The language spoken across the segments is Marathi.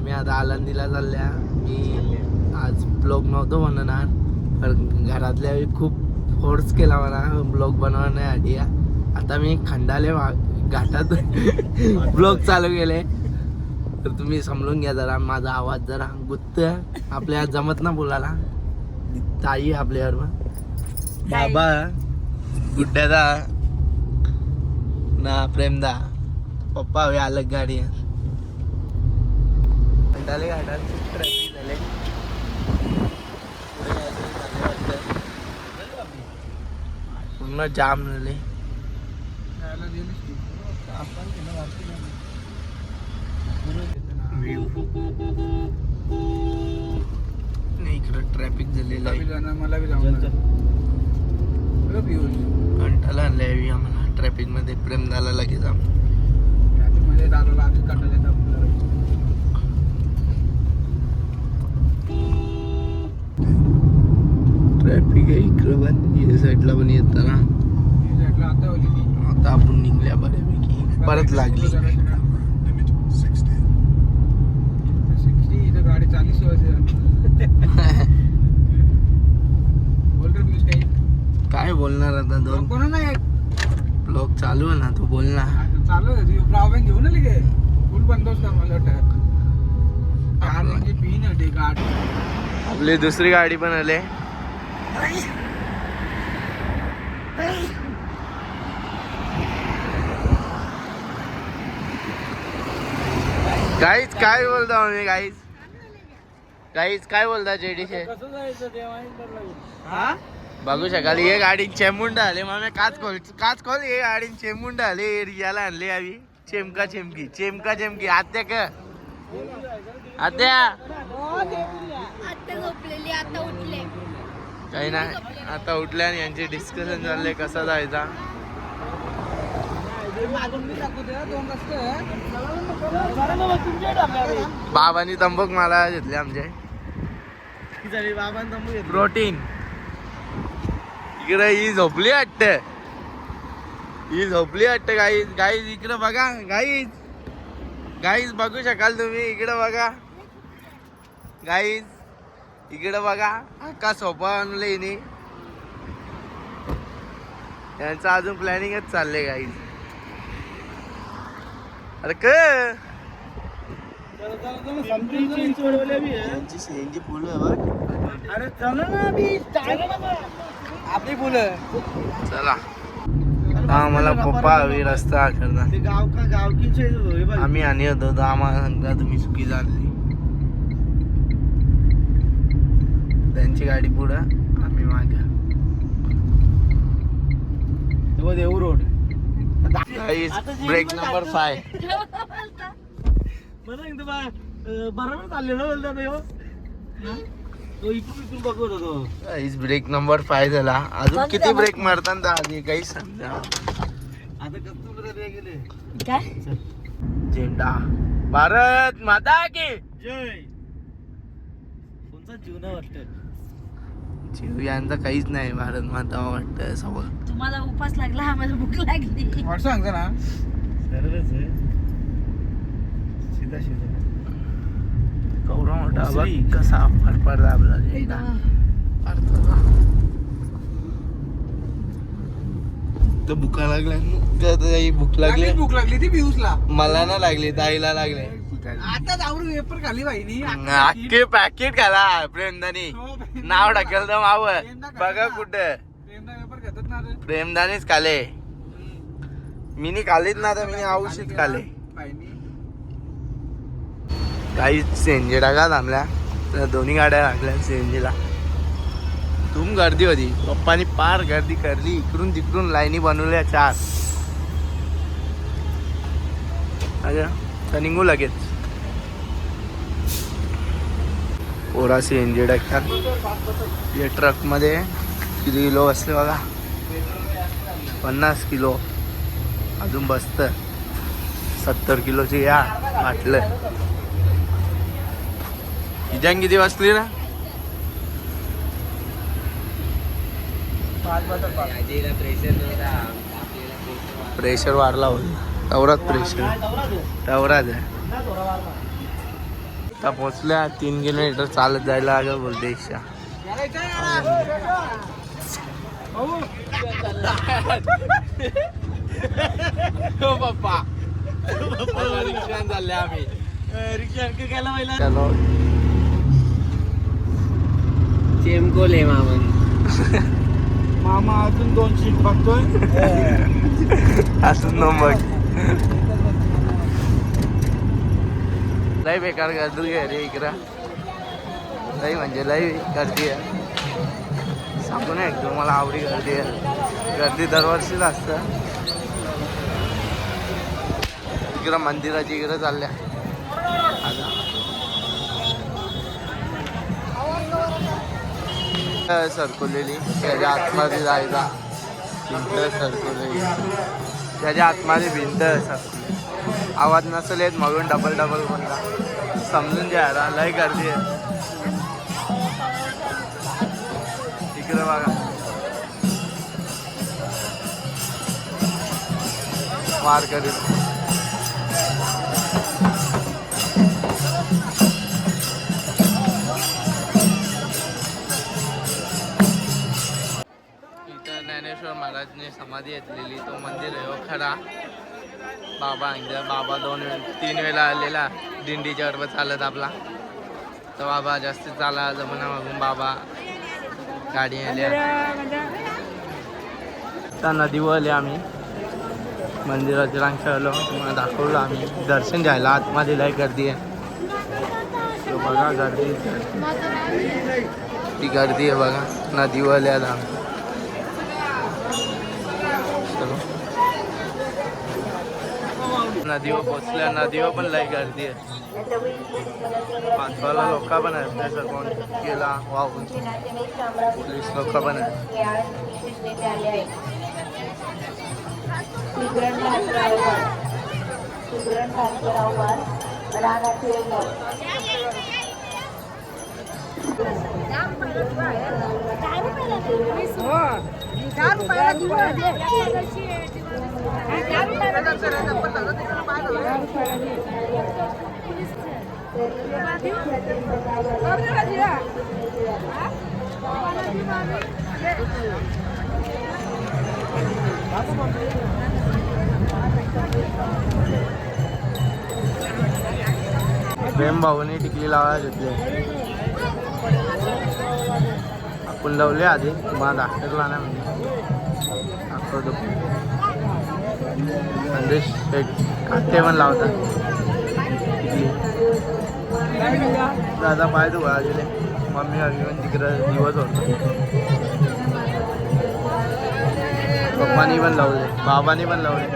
आम्ही आता आळंदीला चालल्या. मी आज ब्लॉग नव्हतो बनवणार पण घरातल्या खूप फोर्स केला मला ब्लॉग बनवण्यासाठी आता मी खंडाले घाटात ब्लॉग चालू केले. तर तुम्ही समजून घ्या जरा माझा आवाज जरा गुत्त आपल्या जमत ना बोलायला. ताई आहे आपल्याबरोबर बाबा गुड्ड्यादा. ना प्रेमदा. पप्पा हवे अलग गाडी आहे घाटाले घाटात खूप ट्रॅफिक झाले पुढे काहीतरी झालंय वाटतं. पूर्ण जाम झाले नाही. इकडं ट्रॅफिक झालेलं आहे मला बी कंटाला आणलाय आम्हाला. ट्रॅफिकमध्ये प्रेमदाला लगेच आममध्ये ट्रॅफिक आहे इकडं पण या साईडला पण येताना. आता आता आपण निघल्या बऱ्यापैकी. परत लागली. 60 इथं गाडी चाळीस काय बोलणार आता दोन? कोणा नाही ब्लॉग चालू आहे ना तू बोल ना. आता चालू आहे प्रॉब्लेम घेऊन आली गे फुल बंदोबस्त आहे मला वाटतं आपली दुसरी गाडी पण आले. गाईच काय बोलता मी गाईच गाईच काय बोलता जेडीचे कसं जायचं तेव्हा हा? बघू शकाल हे गाडी चेमुंडा आले मग काच खोल काच खोल हे गाडी चेमुंडा आले एरियाला आणले आम्ही. चेमका चेमकी चेमका चेमकी. आत्या का. आत्या. आता झोपलेली आता उठले. काही नाही आता उठल्या यांचे डिस्कशन चालले कसा जायचा? बाबांनी तंबूक मला घेतले आमचे. प्रोटीन. इकडे ही झोपली वाटत. ही झोपली वाटत गाई गाईज इकडे बघा. गाईज गाईज बघू शकाल तुम्ही. इकडे बघा. गाईज इकडे बघा का सोफा आणलं हिने. यांचं अजून प्लॅनिंगच चाललंय गाईज अरे क? यांची शेंची फुलं. बघ अरे चला. ना आपली फुलं चला मला पप्पा हवी रस्ता करता ते गाव का गावकीचे आम्ही आणि होतो आम्हाला सांगता तुम्ही चुकी झाली त्यांची गाडी पुढं आम्ही माग. देऊ रोड. ब्रेक नंबर फाय बरोबर चाललेलं ब्रेक नंबर फाय झाला. अजून किती ब्रेक मारतात आधी काही सांगता आता गेले. काय? झेंडा. भारत माता की. जय. कोणता जीवना वाटत. यांचा काहीच नाही भारत माता वाटतं सवय तुम्हाला उपास लागला आम्हाला भूक लागली. वाट सांगता ना. सरळच आहे. सीधा सीधा कवरा मोठा बघ मुसरी. कसा फडफड दाबला तर भुका लागल्या भूक लागली? लागली भूक लागली ती पियुसला मला ना लागली ताईला लागले. आता जाऊन पेपर खाली पाहिजे अख्खे पॅकेट खाला प्रेमदानी नाव टाकेल तर माव. बघा कुठं. प्रेमदानीच खाले मिनी खालीच ना तर मिनी औषध खाले काही सीएनजी टाका थांबल्या. त्या दोन्ही गाड्या लागल्या सीएनजीला तुम गर्दी होती. पप्पानी पार गर्दी करली. इकडून तिकडून लाईनी बनवल्या चार. अच्छा तर निघू लगेच. पोरा जी ट्रॅक्टर या ट्रकमध्ये किती किलो बसले बघा? पन्नास किलो. अजून बसतं सत्तर किलोची या वाटलं. हिजान किती बसली ना? प्रेशर वाढला होता. तवरात प्रेशर तवराच आहे आता पोचल्या तीन किलोमीटर चालत जायला लागेल बोलते हो रिक्षान चालले आम्ही चलो. चेमकोले मामन मामा. अजून दोन शीट बघतोय. असून नंबर लय बेकार गर्दी आहे रे इकडं. लय म्हणजे लय गर्दी आहे. सांगू नये तुम्हाला आवडी गर्दी आहे. गर्दी दरवर्षीच असतं. इकडं मंदिराची इकडं चालल्या. आता. सरकवलेली त्याच्या आतमध्ये जायचा. भिंत सरकवलेली त्याच्या आतमध्ये भिंत सरकवली आवाज नसेल येत म्हणून डबल डबल बोलला. समजून घ्यायला लय गर्दी आहे. तिकडे बघा. वार करीत. ज्ञानेश्वर महाराजने समाधी घेतलेली तो मंदिर आहे हो खरा. बाबा इथं बाबा दोन तीन वेळा आलेला. दिंडीच्या बरोबर चालत आपला. तर बाबा जास्त चाला जमना मागून बाबा. गाडी आल्या त्या नदीवर आले आम्ही. मंदिराची रांग खेळलो तुम्हाला दाखवलं आम्ही. दर्शन घ्यायला आतमध्ये लय गर्दी आहे. तो बघा गर्दी. ती गर्दी आहे बघा. नदीवर आला आम्ही. नदीवर पोचल्या नदीवर पण लय गर्दी आहे पाचवाला लोक पण आहेत त्या सर्व गेला वाहून पोलीस लोक पण आहेत प्रेम भाऊने टिकली लावायला घेतली. आपण लावले आधी तुम्हाला दाखवला नाही म्हणजे दाखवतो. संदेश शेठ काटे पण लावतात. दादा पाय तू गेले मम्मी घेऊन तिकडं दिवस होतो. पप्पानी पण लावले. बाबांनी पण लावले.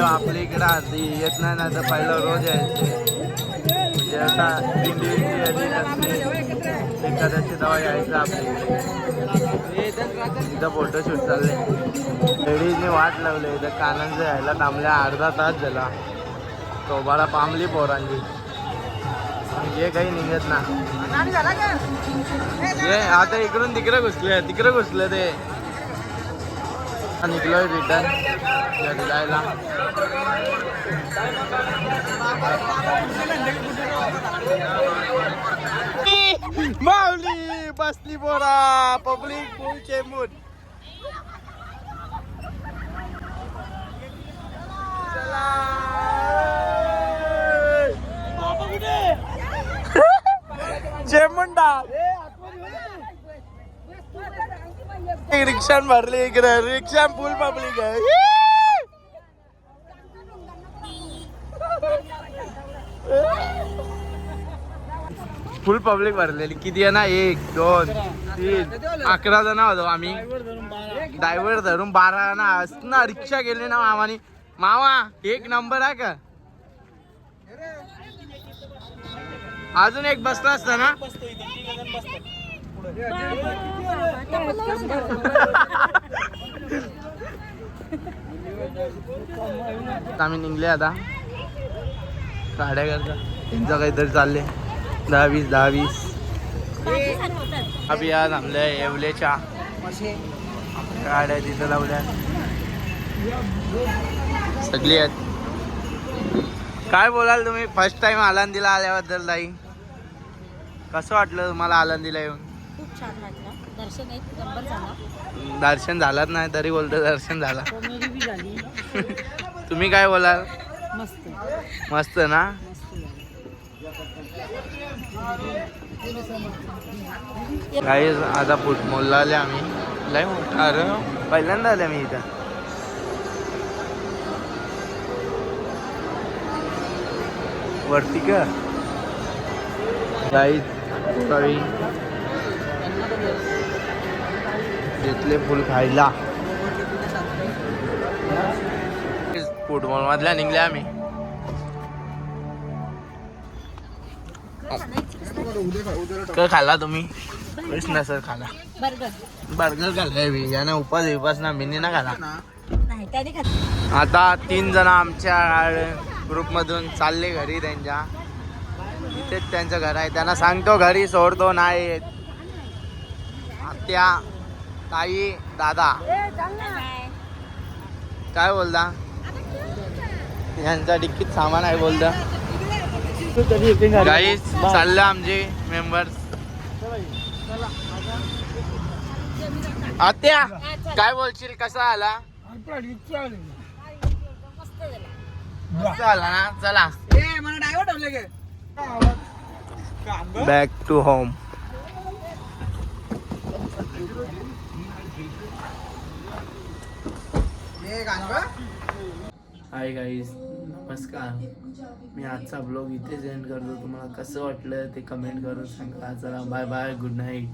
आपल्या इकडं आधी येत नाही ना तर पहिलं रोज यायचे. म्हणजे आता एखाद्याची दवा यायचं आपली इथं फोटोशूट चालले. लेडीजने वाट लावले इथं कानांचं यायला थांबल्या अर्धा तास झाला. तोबाला पांबली पोरांची. पण जे काही निघत ना. ये आता इकडून तिकडे घुसले तिकडे घुसले ते. निघलोय रिटर्न घरी जायला माऊली! बसली बोरा पब्लिक फुल मूड चेमुंडा रिक्षान भरली इकडे. रिक्षा फुल पब्लिक आहे. फुल पब्लिक भरलेली. किती आहे ना? एक दोन तीन अकरा जण होतो आम्ही. ड्रायव्हर धरून बारा जण असणार रिक्षा गेली ना मामानी. मामा एक नंबर आहे का? अजून एक बसला असता ना? आम्ही निघले आता. गाड्या करता. त्यांचं काहीतरी चालले. दहा वीस दहा वीस अभि आज थांबल्या येवलेच्या गाड्या तिथं लावल्या. सगळी आहेत. काय बोलाल तुम्ही? फर्स्ट टाइम आळंदीला आल्याबद्दल ताई. कसं वाटलं तुम्हाला आळंदीला येऊन? खूप छान वाटलं. दर्शन एक नंबर झाला. दर्शन झालंच नाही तरी बोलतो दर्शन झाला. तुम्ही काय बोलाल? मस्त. मस्त ना? काही आता फुटमॉलला आले आम्ही. लय मोठा अरे पहिल्यांदा आले मी इथं. वरती का? काही काही घेतले फुल खायला. फुटबॉल मधल्या निघले आम्ही. काय खाल्ला तुम्ही? कृष्ण सर खाला. बर्गर. बर्गर खाल्लाय मी. यानं उपास विपास ना मिनी ना खाला. आता तीन जण आमच्या ग्रुपमधून चालले घरी त्यांच्या. इथेच त्यांचं घर आहे. त्यांना सांगतो घरी सोडतो नाही. आत्या ताई दादा. काय बोलता? यांचा डिक्कीत सामान आहे बोलता? गाईस चाललं आमचे मेंबर्स आत्या काय बोलशील? कसा आला? मस्त आला ना? चला. मला ठेवले बॅक टू होम ए हाय नमस्कार. मी आजचा ब्लॉग इथेच एंड करतो. तुम्हाला कसं वाटलं ते कमेंट करून सांगा. चला बाय बाय गुड नाईट